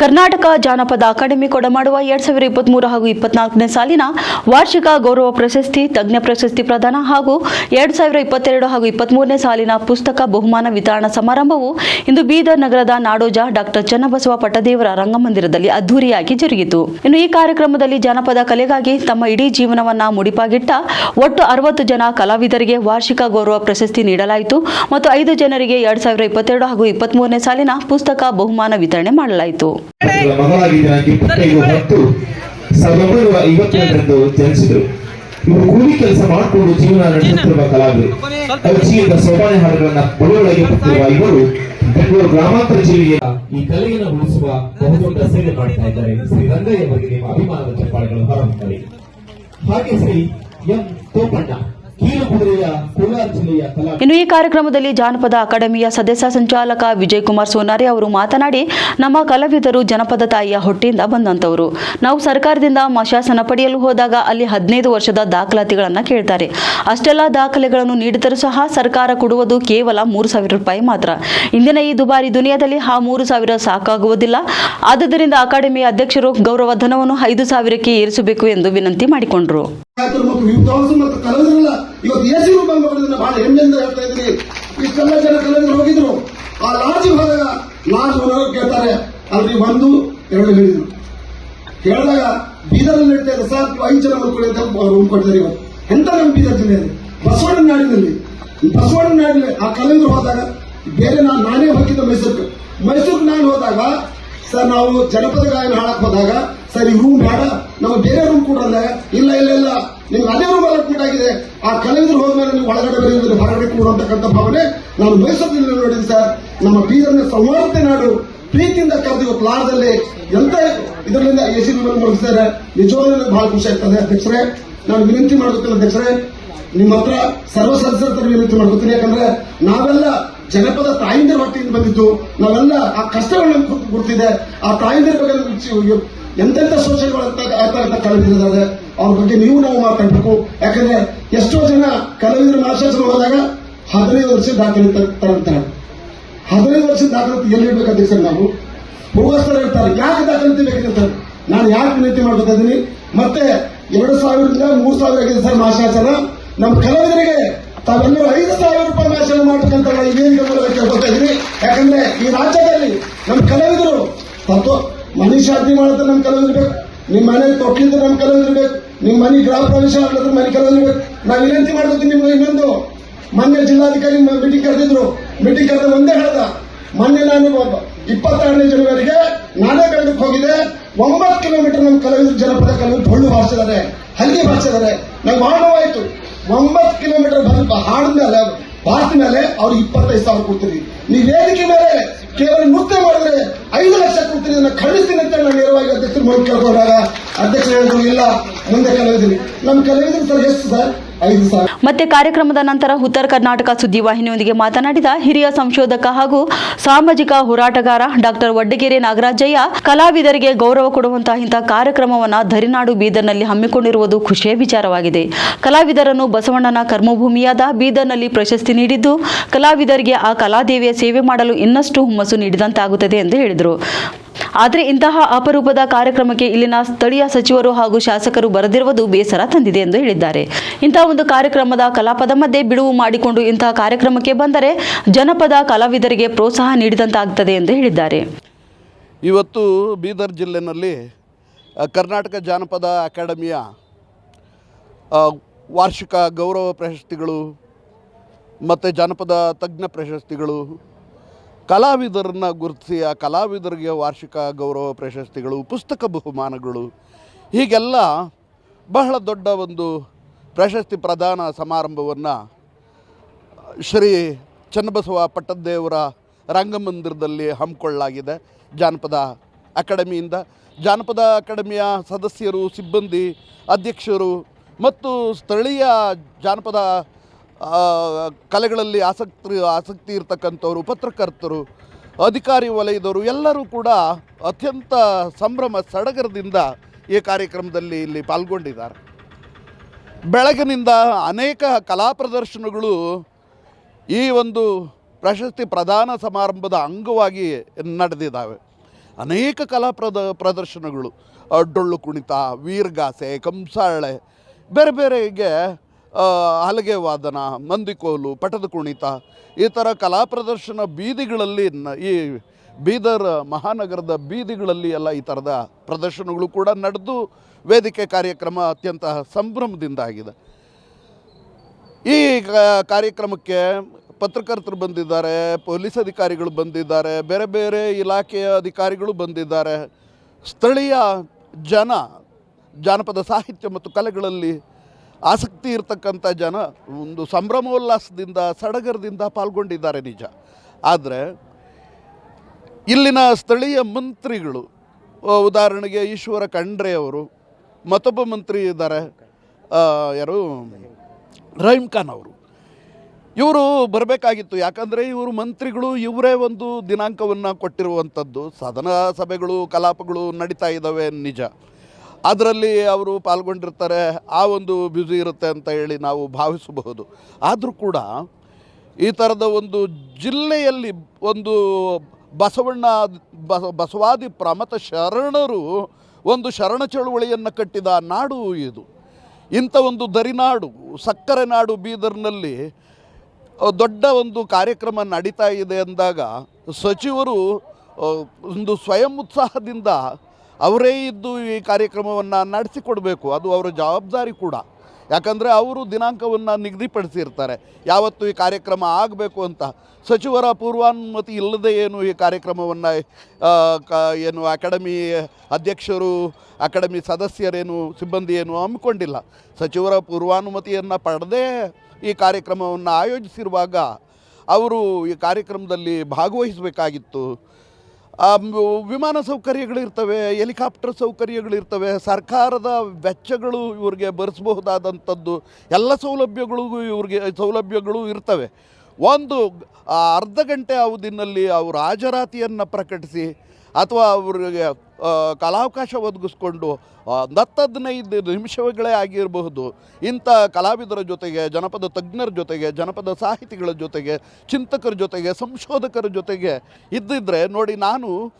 ಕರ್ನಾಟಕ ಜಾನಪದ ಅಕಾಡೆಮಿ ಕೊಡಮಾಡುವ ಎರಡ್ ಸಾವಿರದ ಇಪ್ಪತ್ಮೂರು ಹಾಗೂ ಇಪ್ಪತ್ನಾಲ್ಕನೇ ಸಾಲಿನ ವಾರ್ಷಿಕ ಗೌರವ ಪ್ರಶಸ್ತಿ, ತಜ್ಞ ಪ್ರಶಸ್ತಿ ಪ್ರದಾನ ಹಾಗೂ ಎರಡ್ ಸಾವಿರ ಇಪ್ಪತ್ತೆರಡು ಹಾಗೂ ಇಪ್ಪತ್ಮೂರನೇ ಸಾಲಿನ ಪುಸ್ತಕ ಬಹುಮಾನ ವಿತರಣಾ ಸಮಾರಂಭವು ಇಂದು ಬೀದರ್ ನಗರದ ನಾಡೋಜ ಡಾಕ್ಟರ್ ಚನ್ನಬಸವ ಪಟ್ಟದೇವರ ರಂಗಮಂದಿರದಲ್ಲಿ ಅದ್ದೂರಿಯಾಗಿ ಜರುಗಿತು. ಇನ್ನು ಈ ಕಾರ್ಯಕ್ರಮದಲ್ಲಿ ಜಾನಪದ ಕಲೆಗಾಗಿ ತಮ್ಮ ಇಡೀ ಜೀವನವನ್ನ ಮುಡಿಪಾಗಿಟ್ಟ ಒಟ್ಟು ಅರವತ್ತು ಜನ ಕಲಾವಿದರಿಗೆ ವಾರ್ಷಿಕ ಗೌರವ ಪ್ರಶಸ್ತಿ ನೀಡಲಾಯಿತು ಮತ್ತು ಐದು ಜನರಿಗೆ ಎರಡ್ ಸಾವಿರದ ಇಪ್ಪತ್ತೆರಡು ಹಾಗೂ ಇಪ್ಪತ್ಮೂರನೇ ಸಾಲಿನ ಪುಸ್ತಕ ಬಹುಮಾನ ವಿತರಣೆ ಮಾಡಲಾಯಿತು. ಅವರ ಮಗಳಾಗಿದ್ದ ಇಪ್ಪತ್ತೈದು ಹತ್ತು ಸಾವಿರದ ಒಂಬೈನೂರ ಜನಿಸಿದರು. ಇವರು ಕೂಲಿ ಕೆಲಸ ಮಾಡಿಕೊಂಡು ಜೀವನ ನಡೆಸುತ್ತಿರುವ ಕಲಾವಿದರು. ಅರ್ಜಿಯಿಂದ ಸೋಪಾನೆ ಹಾಡುಗಳನ್ನ ಬಳಿಯೊಳಗೆ ಬಿಟ್ಟಿರುವ ಇವರು ಬೆಂಗಳೂರು ಗ್ರಾಮಾಂತರ ಜಿಲ್ಲೆಯ ಈ ಕಲೆಯನ್ನು ಉಳಿಸುವ ಬಹುದೊಡ್ಡ ಸೇವೆ ಮಾಡ್ತಾ ಇದ್ದಾರೆ. ಶ್ರೀ ರಂಗಯ್ಯ ಅವರಿಗೆ ನಿಮ್ಮ ಅಭಿಮಾನದ ಚಪ್ಪಾಳೆಗಳು ಹೊರಹೊಮ್ಮಲಿ. ಹಾಗೆ ಶ್ರೀ ಎಂ ತೋಪಣ್ಣ. ಇನ್ನು ಈ ಕಾರ್ಯಕ್ರಮದಲ್ಲಿ ಜಾನಪದ ಅಕಾಡೆಮಿಯ ಸದಸ್ಯ ಸಂಚಾಲಕ ವಿಜಯ್ ಕುಮಾರ್ ಸೋನಾರಿ ಅವರು ಮಾತನಾಡಿ ನಮ್ಮ ಕಲಾವಿದರು ಜನಪದ ತಾಯಿಯ ಹೊಟ್ಟೆಯಿಂದ ಬಂದಂತವರು ನಾವು ಸರ್ಕಾರದಿಂದ ಮಶಾಸನ ಪಡೆಯಲು ಹೋದಾಗ ಅಲ್ಲಿ ಹದಿನೈದು ವರ್ಷದ ದಾಖಲಾತಿಗಳನ್ನು ಕೇಳ್ತಾರೆ. ಅಷ್ಟೆಲ್ಲ ದಾಖಲೆಗಳನ್ನು ನೀಡಿದರೂ ಸಹ ಸರ್ಕಾರ ಕೊಡುವುದು ಕೇವಲ ಮೂರು ಸಾವಿರ ರೂಪಾಯಿ ಮಾತ್ರ. ಇಂದಿನ ಈ ದುಬಾರಿ ದುನಿಯಾದಲ್ಲಿ ಆ ಮೂರು ಸಾವಿರ ಸಾಕಾಗುವುದಿಲ್ಲ. ಆದ್ದರಿಂದ ಅಕಾಡೆಮಿ ಅಧ್ಯಕ್ಷರು ಗೌರವ ಧನವನ್ನು ಐದು ಸಾವಿರಕ್ಕೆ ಏರಿಸಬೇಕು ಎಂದು ವಿನಂತಿ ಮಾಡಿಕೊಂಡರು. ಇವತ್ತು ಎ ಸಿ ರೂಪಾಯಿ ಬಹಳ ಹೆಮ್ಮೆಯಿಂದ ಹೇಳ್ತಾ ಇದ್ದೀನಿ. ಇಷ್ಟೆಲ್ಲ ಜನ ಕಲಾವಿದರು ಹೋಗಿದ್ರು. ಆ ಲಾಡ್ಜಿಗೆ ಹೋದಾಗ ಲಾಡ್ಜ್ ಓನರ್ ಕೇಳ್ತಾರೆ. ಅಲ್ಲಿ ಬಂದು ಎರಡು ಹೇಳಿದ್ರು. ಕೇಳಿದಾಗ ಬೀದರಲ್ಲಿ ನಡೀತಾ ಸರ್ ಐದು ಜನ ಮಕ್ಕಳು ಅಂತ ರೂಮ್ ಕೊಡ್ತಾರೆ ಇವತ್ತು ಎಂತ ನಮ್ಮ ಬೀದರ್ ಜಿಲ್ಲೆಯಲ್ಲಿ? ಬಸವಣ್ಣ ನಾಡಿನಲ್ಲಿ. ಬಸವಣ್ಣ ನಾಡಿನಲ್ಲಿ. ಆ ಕಲಾವಿದರು ಹೋದಾಗ ಬೇರೆ ನಾನು, ನಾನೇ ಹೋಗಿದ್ದೆ ಮೈಸೂರು ಮೈಸೂರಿಗೆ ನಾನು ಹೋದಾಗ, ಸರ್, ನಾವು ಜನಪದ ಗಾಯನ ಹಾಡಕ್ ಹೋದಾಗ, ಸರ್, ಈ ರೂಮ್ ಬೇಡ. ನಾವು ಬೇರೆ ರೂಮ್ ಕೂಡ ಅಂದಾಗ, ಇಲ್ಲ ಇಲ್ಲ ಇಲ್ಲ. ನಿಮ್ಗೆ ಅದೇ ರೂಮ್ ಅಲಾಟ್ಮೆಂಟ್ ಆಗಿದೆ ಆ ಕಲಾವಿದರು ಹೋದ್ಮೇಲೆ ನೀವು ಒಳಗಡೆ ಬರೆಯುವುದನ್ನು ಹೊರಗಡೆ ಕೂಡುವಂತಕ್ಕಂಥ ಭಾವನೆ ನಾನು ಮೈಸೂರಿನಲ್ಲಿ ನೋಡಿದ್ದೀನಿ ಸರ್. ನಮ್ಮ ಬೀದರ್ನ ಸಂವಾದತೆ ನಾಡು ಪ್ರೀತಿಯಿಂದ ಕರೆದು ಇವತ್ತು ಲಾರದಲ್ಲಿ ಎಂತ ಇದರಿಂದ ಎ ಸಿ ರೂಮಲ್ಲಿ ಮುಗಿಸಿದ್ದಾರೆ ನಿಜವಾಗ್ಲೂ ಬಹಳ ಖುಷಿ ಆಗ್ತದೆ. ಅಧ್ಯಕ್ಷರೇ, ನಾನು ವಿನಂತಿ ಮಾಡ್ಕೊತೀನಿ ಅಧ್ಯಕ್ಷರೇ, ನಿಮ್ಮ ಹತ್ರ ಸರ್ವ ಸದಸ್ಯರ ವಿನಂತಿ ಮಾಡ್ಕೊತೀನಿ ಯಾಕಂದ್ರೆ ನಾವೆಲ್ಲ ಜನಪದ ತಾಯಿಂದರ ಹೊಟ್ಟೆಯಿಂದ ಬಂದಿದ್ದು. ನಾವೆಲ್ಲ ಆ ಕಷ್ಟಗಳನ್ನ ಗುರ್ತು- ಗುರ್ತಿದೆ. ಆ ತಾಯಿಂದರ ಬಗ್ಗೆ ನಮ್ಗೆ ಚಿ- ಎಂತೆಂತ ಶೋಷಣೆಗಳು ಆಗ್ತಾ ಅಂತ ಕಲಾವಿದರಿದ್ದಾರೆ ಅವ್ರ ಬಗ್ಗೆ ನೀವು ನಾವು ಮಾತಾಡಬೇಕು. ಯಾಕಂದ್ರೆ ಎಷ್ಟೋ ಜನ ಕಲಾವಿದರು ಮಾಸಾಸನ ಹೋದಾಗ ಹದಿನೈದು ವರ್ಷ ದಾಖಲೆ ತರಂತಾರೆ. ಹದಿನೈದು ವರ್ಷದ ದಾಖಲಾತಿ ಎಲ್ಲಿ ಸರ್ ನಾವು? ಹೋಗೋಸ್ತರ ಇರ್ತಾರೆ ಯಾಕೆ ದಾಖಲಾತಿ ಬೇಕಿರ್ತಾರೆ ನಾನು ಯಾಕೆ ವಿನಂತಿ ಮಾಡ್ಕೊತಾ ಇದ್ದೀನಿ? ಮತ್ತೆ ಎರಡು ಸಾವಿರದಿಂದ ಮೂರು ಸಾವಿರ ಆಗಿದೆ ಸರ್ ಮಾಸಾಸನ ನಮ್ಮ ಕಲಾವಿದರಿಗೆ ತಾವೆಲ್ಲರೂ ಐದು ಸಾವಿರ ರೂಪಾಯಿ ನಾನು ಏನು ವೇದಿಕೆ ಮೂಲಕ ಕೇಳ್ಕೊತಾ ಇದ್ದೀನಿ. ಯಾಕಂದ್ರೆ ಈ ರಾಜ್ಯದಲ್ಲಿ ನಮ್ಮ ಕಲಾವಿದರು ತತ್ವ ಮನೆ ಶಾಂತಿ ಮಾಡಿದ್ರೆ ನಮ್ಮ ಕಲಾವಿದರು ಇರ್ಬೇಕು ನಿಮ್ಮ ಮನೆ ತೊಟ್ಟಿದ್ರೆ ನಮ್ಮ ಕಲಾವಿದರು ಇರ್ಬೇಕು ನಿಮ್ಮ ಮನೆ ಗ್ರಾಮ ಪ್ರವೇಶ ಆಗ್ಲತ್ರ ಮನೆ ಕಲಾವಿದರು ಇರ್ಬೇಕು ನಾವು ವಿನಂತಿ ಮಾಡ್ಕೊತೀನಿ ನಿಮ್ಗೆ ಇನ್ನೊಂದು. ಮೊನ್ನೆ ಜಿಲ್ಲಾಧಿಕಾರಿ ಮೀಟಿಂಗ್ ಕರೆದಿದ್ರು. ಮೀಟಿಂಗ್ ಕರೆದ ಒಂದೇ ಹೇಳ್ದ ಮೊನ್ನೆ ನಾನು ಇಪ್ಪತ್ತಾರನೇ ಜನವರಿಗೆ ನಾನೇ ಬೆಳಗ್ಗೆ ಹೋಗಿದೆ. ಒಂಬತ್ತು ಕಿಲೋಮೀಟರ್ ನಮ್ಮ ಕಲಾವಿದರು ಜನಪದ ಕಲಾವಿದರು ಡೊಳ್ಳು ಬಾರಿಸಿದ್ದಾರೆ ಹಳ್ಳಿ ಬಾರಿಸಿದ್ದಾರೆ ನಂಗೆ ಮಾಡುವಾಯ್ತು ಒಂಬತ್ತು ಕಿಲೋಮೀಟರ್ ಬಂದ ಹಾಡಿದ್ಮೇಲೆ ಬಾರಿಸಿದ ಮೇಲೆ ಅವ್ರಿಗೆ ಇಪ್ಪತ್ತೈದು ಸಾವಿರ ಕೊಡ್ತೀರಿ. ನೀವು ವೇದಿಕೆ ಮೇಲೆ ಕೇವಲ ನೃತ್ಯ ಮಾಡಿದ್ರೆ ಐದು ಲಕ್ಷ ಕೊಡ್ತೀರಿ. ಅದನ್ನ ಖಂಡಿಸ್ತೀನಿ ಅಂತ ನಾನು ನೇರವಾಗಿ ಅಧ್ಯಕ್ಷರು ಮೊದಲು ಕೇಳ್ಕೊಂಡಾಗ ಅಧ್ಯಕ್ಷರು ಹೇಳಿದ್ರು, ಇಲ್ಲ, ಮುಂದೆ ಕಲಾವಿದ್ರಿ ನಮ್ಮ ಕಲಾವಿದ್ರು ಸರ್, ಎಷ್ಟು ಸರ್? ಮತ್ತೆ ಕಾರ್ಯಕ್ರಮದ ನಂತರ ಉತ್ತರ ಕರ್ನಾಟಕ ಸುದ್ದಿವಾಹಿನಿಯೊಂದಿಗೆ ಮಾತನಾಡಿದ ಹಿರಿಯ ಸಂಶೋಧಕ ಹಾಗೂ ಸಾಮಾಜಿಕ ಹೋರಾಟಗಾರ ಡಾಕ್ಟರ್ ವಡ್ಡಗೆರೆ ನಾಗರಾಜಯ್ಯ, ಕಲಾವಿದರಿಗೆ ಗೌರವ ಕೊಡುವಂತಹ ಇಂತಹ ಕಾರ್ಯಕ್ರಮವನ್ನು ಧರಿನಾಡು ಬೀದರ್ನಲ್ಲಿ ಹಮ್ಮಿಕೊಂಡಿರುವುದು ಖುಷಿಯ ವಿಚಾರವಾಗಿದೆ. ಕಲಾವಿದರನ್ನು ಬಸವಣ್ಣನ ಕರ್ಮಭೂಮಿಯಾದ ಬೀದರ್ನಲ್ಲಿ ಪ್ರಶಸ್ತಿ ನೀಡಿದ್ದು, ಕಲಾವಿದರಿಗೆ ಆ ಕಲಾದೇವಿಯ ಸೇವೆ ಮಾಡಲು ಇನ್ನಷ್ಟು ಹುಮ್ಮಸ್ಸು ನೀಡಿದಂತಾಗುತ್ತದೆ ಎಂದು ಹೇಳಿದರು. ಆದರೆ ಇಂತಹ ಅಪರೂಪದ ಕಾರ್ಯಕ್ರಮಕ್ಕೆ ಇಲ್ಲಿನ ಸ್ಥಳೀಯ ಸಚಿವರು ಹಾಗೂ ಶಾಸಕರು ಬರದಿರುವುದು ಬೇಸರ ತಂದಿದೆ ಎಂದು ಹೇಳಿದ್ದಾರೆ. ಇಂತಹ ಒಂದು ಕಾರ್ಯಕ್ರಮದ ಕಲಾಪದ ಮಧ್ಯೆ ಬಿಡುವು ಮಾಡಿಕೊಂಡು ಇಂತಹ ಕಾರ್ಯಕ್ರಮಕ್ಕೆ ಬಂದರೆ ಜನಪದ ಕಲಾವಿದರಿಗೆ ಪ್ರೋತ್ಸಾಹ ನೀಡಿದಂತಾಗುತ್ತದೆ ಎಂದು ಹೇಳಿದ್ದಾರೆ. ಇವತ್ತು ಬೀದರ್ ಜಿಲ್ಲೆನಲ್ಲಿ ಕರ್ನಾಟಕ ಜಾನಪದ ಅಕಾಡೆಮಿಯ ವಾರ್ಷಿಕ ಗೌರವ ಪ್ರಶಸ್ತಿಗಳು ಮತ್ತು ಜಾನಪದ ತಜ್ಞ ಪ್ರಶಸ್ತಿಗಳು ಕಲಾವಿದರನ್ನು ಗುರುತಿಸಿ, ಆ ಕಲಾವಿದರಿಗೆ ವಾರ್ಷಿಕ ಗೌರವ, ಪ್ರಶಸ್ತಿಗಳು, ಪುಸ್ತಕ ಬಹುಮಾನಗಳು, ಹೀಗೆಲ್ಲ ಬಹಳ ದೊಡ್ಡ ಒಂದು ಪ್ರಶಸ್ತಿ ಪ್ರದಾನ ಸಮಾರಂಭವನ್ನು ಶ್ರೀ ಚನ್ನಬಸವ ಪಟ್ಟದ್ದೇವರ ರಂಗಮಂದಿರದಲ್ಲಿ ಹಮ್ಮಿಕೊಳ್ಳಲಾಗಿದೆ. ಜಾನಪದ ಅಕಾಡೆಮಿಯಿಂದ. ಜಾನಪದ ಅಕಾಡೆಮಿಯ ಸದಸ್ಯರು, ಸಿಬ್ಬಂದಿ, ಅಧ್ಯಕ್ಷರು ಮತ್ತು ಸ್ಥಳೀಯ ಜಾನಪದ ಕಲೆಗಳಲ್ಲಿ ಆಸಕ್ತಿ ಆಸಕ್ತಿ ಇರತಕ್ಕಂಥವರು ಪತ್ರಕರ್ತರು ಅಧಿಕಾರಿ ವಲಯದವರು ಎಲ್ಲರೂ ಕೂಡ ಅತ್ಯಂತ ಸಂಭ್ರಮ, ಸಡಗರದಿಂದ ಈ ಕಾರ್ಯಕ್ರಮದಲ್ಲಿ ಇಲ್ಲಿ ಪಾಲ್ಗೊಂಡಿದ್ದಾರೆ. ಬೆಳಗಿನಿಂದ ಅನೇಕ ಕಲಾ ಪ್ರದರ್ಶನಗಳು ಈ ಒಂದು ಪ್ರಶಸ್ತಿ ಪ್ರದಾನ ಸಮಾರಂಭದ ಅಂಗವಾಗಿ ನಡೆದಿದ್ದಾವೆ. ಅನೇಕ ಕಲಾ ಪ್ರದ, ಪ್ರದರ್ಶನಗಳು ಡೊಳ್ಳು ಕುಣಿತ, ವೀರ್ಗಾಸೆ, ಕಂಸಾಳೆ, ಬೇರೆ ಬೇರೆಗೆ ಹಲಗೆ ವಾದನ, ಮಂದಿಕೋಲು, ಪಟದ ಕುಣಿತ, ಈ ಥರ ಕಲಾ ಪ್ರದರ್ಶನ ಬೀದಿಗಳಲ್ಲಿ ಈ ಬೀದರ್ ಮಹಾನಗರದ ಬೀದಿಗಳಲ್ಲಿ ಎಲ್ಲ ಈ ಥರದ ಪ್ರದರ್ಶನಗಳು ಕೂಡ ನಡೆದು ವೇದಿಕೆ ಕಾರ್ಯಕ್ರಮ ಅತ್ಯಂತ ಸಂಭ್ರಮದಿಂದ ಆಗಿದೆ ಈ ಕಾರ್ಯಕ್ರಮಕ್ಕೆ ಪತ್ರಕರ್ತರು ಬಂದಿದ್ದಾರೆ, ಪೊಲೀಸ್ ಅಧಿಕಾರಿಗಳು ಬಂದಿದ್ದಾರೆ, ಬೇರೆ ಬೇರೆ ಇಲಾಖೆಯ ಅಧಿಕಾರಿಗಳು ಬಂದಿದ್ದಾರೆ. ಸ್ಥಳೀಯ ಜನ, ಜಾನಪದ ಸಾಹಿತ್ಯ ಮತ್ತು ಕಲೆಗಳಲ್ಲಿ ಆಸಕ್ತಿ ಇರತಕ್ಕಂಥ ಜನ ಒಂದು ಸಂಭ್ರಮೋಲ್ಲಾಸದಿಂದ, ಸಡಗರದಿಂದ ಪಾಲ್ಗೊಂಡಿದ್ದಾರೆ ನಿಜ. ಆದರೆ ಇಲ್ಲಿನ ಸ್ಥಳೀಯ ಮಂತ್ರಿಗಳು ಉದಾಹರಣೆಗೆ ಈಶ್ವರ ಖಂಡ್ರೆ ಅವರು, ಮತ್ತೊಬ್ಬ ಮಂತ್ರಿ ಇದ್ದಾರೆ ಯಾರು? ರಹೀಮ್ ಖಾನ್ ಅವರು. ಇವರು ಬರಬೇಕಾಗಿತ್ತು, ಯಾಕಂದರೆ ಇವರು ಮಂತ್ರಿಗಳು ಇವರೇ ಒಂದು ದಿನಾಂಕವನ್ನು ಕೊಟ್ಟಿರುವಂಥದ್ದು. ಸದನ ಸಭೆಗಳು, ಕಲಾಪಗಳು ನಡೀತಾ ಇದ್ದಾವೆ ನಿಜ. ಅದರಲ್ಲಿ ಅವರು ಪಾಲ್ಗೊಂಡಿರ್ತಾರೆ, ಆ ಒಂದು ಬ್ಯುಸಿ ಇರುತ್ತೆ ಅಂತ ಹೇಳಿ ನಾವು ಭಾವಿಸಬಹುದು. ಆದರೂ ಕೂಡ ಈ ಥರದ ಒಂದು ಜಿಲ್ಲೆಯಲ್ಲಿ ಒಂದು ಬಸವಣ್ಣ, ಬಸ, ಬಸವಾದಿ ಪ್ರಮತ ಶರಣರು ಒಂದು ಶರಣ ಚಳುವಳಿಯನ್ನು ಕಟ್ಟಿದ ನಾಡು ಇದು. ಇಂಥ ಒಂದು ದರಿನಾಡು ಸಕ್ಕರೆ ನಾಡು ಬೀದರ್ನಲ್ಲಿ ದೊಡ್ಡ ಒಂದು ಕಾರ್ಯಕ್ರಮ ನಡೀತಾ ಇದೆ ಅಂದಾಗ ಸಚಿವರು ಒಂದು ಸ್ವಯಂ ಉತ್ಸಾಹದಿಂದ ಅವರೇ ಇದ್ದು ಈ ಕಾರ್ಯಕ್ರಮವನ್ನು ನಡೆಸಿಕೊಡಬೇಕು. ಅದು ಅವರ ಜವಾಬ್ದಾರಿ ಕೂಡ. ಯಾಕಂದರೆ ಅವರು ದಿನಾಂಕವನ್ನು ನಿಗದಿಪಡಿಸಿರ್ತಾರೆ. ಯಾವತ್ತು ಈ ಕಾರ್ಯಕ್ರಮ ಆಗಬೇಕು ಅಂತ. ಸಚಿವರ ಪೂರ್ವಾನುಮತಿ ಇಲ್ಲದೆ ಏನು ಈ ಕಾರ್ಯಕ್ರಮವನ್ನು ಕ, ಏನು ಅಕಾಡೆಮಿ ಅಧ್ಯಕ್ಷರು, ಅಕಾಡೆಮಿ ಸದಸ್ಯರೇನು, ಸಿಬ್ಬಂದಿ ಏನು ಹಮ್ಮಿಕೊಂಡಿಲ್ಲ. ಸಚಿವರ ಪೂರ್ವಾನುಮತಿಯನ್ನು ಪಡೆದೇ ಈ ಕಾರ್ಯಕ್ರಮವನ್ನು ಆಯೋಜಿಸಿರುವಾಗ ಅವರು ಈ ಕಾರ್ಯಕ್ರಮದಲ್ಲಿ ಭಾಗವಹಿಸಬೇಕಾಗಿತ್ತು. ವಿಮಾನ ಸೌಕರ್ಯಗಳಿರ್ತವೆ, ಹೆಲಿಕಾಪ್ಟರ್ ಸೌಕರ್ಯಗಳಿರ್ತವೆ, ಸರ್ಕಾರದ ವೆಚ್ಚಗಳು ಇವ್ರಿಗೆ ಭರಿಸಬಹುದಾದಂಥದ್ದು ಎಲ್ಲ ಸೌಲಭ್ಯಗಳಿಗೂ ಇವ್ರಿಗೆ, ಸೌಲಭ್ಯಗಳು ಇರ್ತವೆ. ಒಂದು ಅರ್ಧ ಗಂಟೆ ಅವಧಿನಲ್ಲಿ ಅವರು ಹಾಜರಾತಿಯನ್ನು ಪ್ರಕಟಿಸಿ ಅಥವಾ ಅವರಿಗೆ ಕಲಾವಕಾಶ ಒದಗಿಸ್ಕೊಂಡು ಹತ್ತು ನಿಮಿಷಗಳೇ ಆಗಿರಬಹುದು. ಇಂಥ ಕಲಾವಿದರ ಜೊತೆಗೆ, ಜನಪದ ತಜ್ಞರ ಜೊತೆಗೆ, ಜನಪದ ಸಾಹಿತಿಗಳ ಜೊತೆಗೆ, ಚಿಂತಕರ ಜೊತೆಗೆ, ಸಂಶೋಧಕರ ಜೊತೆಗೆ ಇದ್ದಿದ್ದರೆ ನೋಡಿ ನಾನು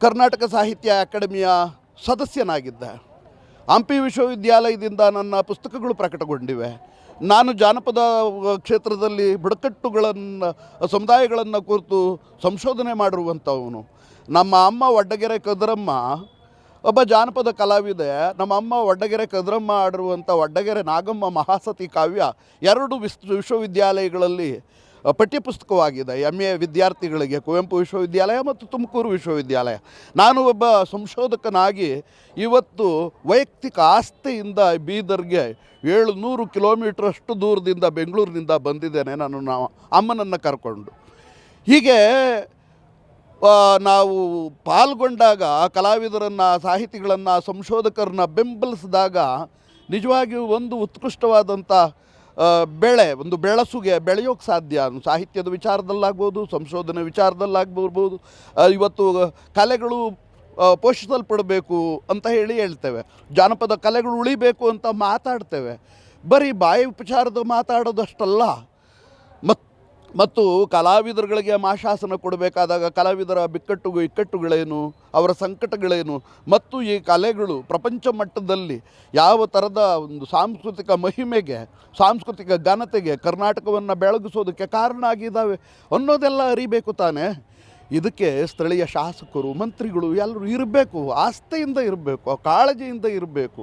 ಕರ್ನಾಟಕ ಸಾಹಿತ್ಯ ಅಕಾಡೆಮಿಯ ಸದಸ್ಯನಾಗಿದ್ದೆ. ಹಂಪಿ ವಿಶ್ವವಿದ್ಯಾಲಯದಿಂದ ನನ್ನ ಪುಸ್ತಕಗಳು ಪ್ರಕಟಗೊಂಡಿವೆ. ನಾನು ಜಾನಪದ ಕ್ಷೇತ್ರದಲ್ಲಿ ಬುಡಕಟ್ಟುಗಳನ್ನು, ಸಮುದಾಯಗಳನ್ನು ಕುರಿತು ಸಂಶೋಧನೆ ಮಾಡಿರುವಂಥವನು. ನಮ್ಮ ಅಮ್ಮ ವಡ್ಡಗೆರೆ ಕದ್ರಮ್ಮ, ಒಬ್ಬ ಜಾನಪದ ಕಲಾವಿದೆ, ನಮ್ಮ ಅಮ್ಮ ವಡ್ಡಗೆರೆ ಕದ್ರಮ್ಮ ಆಡಿರುವಂಥ ವಡ್ಡಗೆರೆ ನಾಗಮ್ಮ ಮಹಾಸತಿ ಕಾವ್ಯ ಎರಡು ವಿಸ್, ವಿಶ್ವವಿದ್ಯಾಲಯಗಳಲ್ಲಿ ಪಠ್ಯಪುಸ್ತಕವಾಗಿದೆ. M A. ವಿದ್ಯಾರ್ಥಿಗಳಿಗೆ, ಕುವೆಂಪು ವಿಶ್ವವಿದ್ಯಾಲಯ ಮತ್ತು ತುಮಕೂರು ವಿಶ್ವವಿದ್ಯಾಲಯ. ನಾನು ಒಬ್ಬ ಸಂಶೋಧಕನಾಗಿ ಇವತ್ತು ವೈಯಕ್ತಿಕ ಆಸ್ತಿಯಿಂದ ಬೀದರ್ಗೆ ಏಳು ನೂರು ಕಿಲೋಮೀಟ್ರಷ್ಟು ದೂರದಿಂದ ಬೆಂಗಳೂರಿನಿಂದ ಬಂದಿದ್ದೇನೆ. ನಾನು ನಾವು ಅಮ್ಮನನ್ನು ಕರ್ಕೊಂಡು. ಹೀಗೆ ನಾವು ಪಾಲ್ಗೊಂಡಾಗ ಕಲಾವಿದರನ್ನು ಸಾಹಿತಿಗಳನ್ನು ಸಂಶೋಧಕರನ್ನ ಬೆಂಬಲಿಸಿದಾಗ ನಿಜವಾಗಿಯೂ ಒಂದು ಉತ್ಕೃಷ್ಟವಾದಂಥ ಬೆಳೆ, ಒಂದು ಬೆಳಸುಗೆ ಬೆಳೆಯೋಕ್ಕೆ ಸಾಧ್ಯ. ಸಾಹಿತ್ಯದ ವಿಚಾರದಲ್ಲಾಗ್ಬೋದು, ಸಂಶೋಧನೆ ವಿಚಾರದಲ್ಲಾಗ್ಬೋದು ಇವತ್ತು ಕಲೆಗಳು ಪೋಷಿಸಲ್ಪಡಬೇಕು ಅಂತ ಹೇಳಿ ಹೇಳ್ತೇವೆ. ಜಾನಪದ ಕಲೆಗಳು ಉಳಿಬೇಕು ಅಂತ ಮಾತಾಡ್ತೇವೆ. ಬರೀ ಬಾಯಿ ಉಪಚಾರದ ಮಾತಾಡೋದಷ್ಟಲ್ಲ ಮತ್ ಮತ್ತು ಕಲಾವಿದರುಗಳಿಗೆ ಮಾಶಾಸನ ಕೊಡಬೇಕಾದಾಗ ಕಲಾವಿದರ ಬಿಕ್ಕಟ್ಟು ಇಕ್ಕಟ್ಟುಗಳೇನು, ಅವರ ಸಂಕಟಗಳೇನು, ಮತ್ತು ಈ ಕಲೆಗಳು ಪ್ರಪಂಚ ಮಟ್ಟದಲ್ಲಿ ಯಾವ ಥರದ ಒಂದು ಸಾಂಸ್ಕೃತಿಕ ಮಹಿಮೆಗೆ, ಸಾಂಸ್ಕೃತಿಕ ಘನತೆಗೆ ಕರ್ನಾಟಕವನ್ನು ಬೆಳಗಿಸೋದಕ್ಕೆ ಕಾರಣ ಆಗಿದ್ದಾವೆ ಅನ್ನೋದೆಲ್ಲ ಅರಿಬೇಕು ತಾನೇ. ಇದಕ್ಕೆ ಸ್ಥಳೀಯ ಶಾಸಕರು, ಮಂತ್ರಿಗಳು ಎಲ್ಲರೂ ಇರಬೇಕು, ಆಸ್ಥೆಯಿಂದ ಇರಬೇಕು, ಕಾಳಜಿಯಿಂದ ಇರಬೇಕು.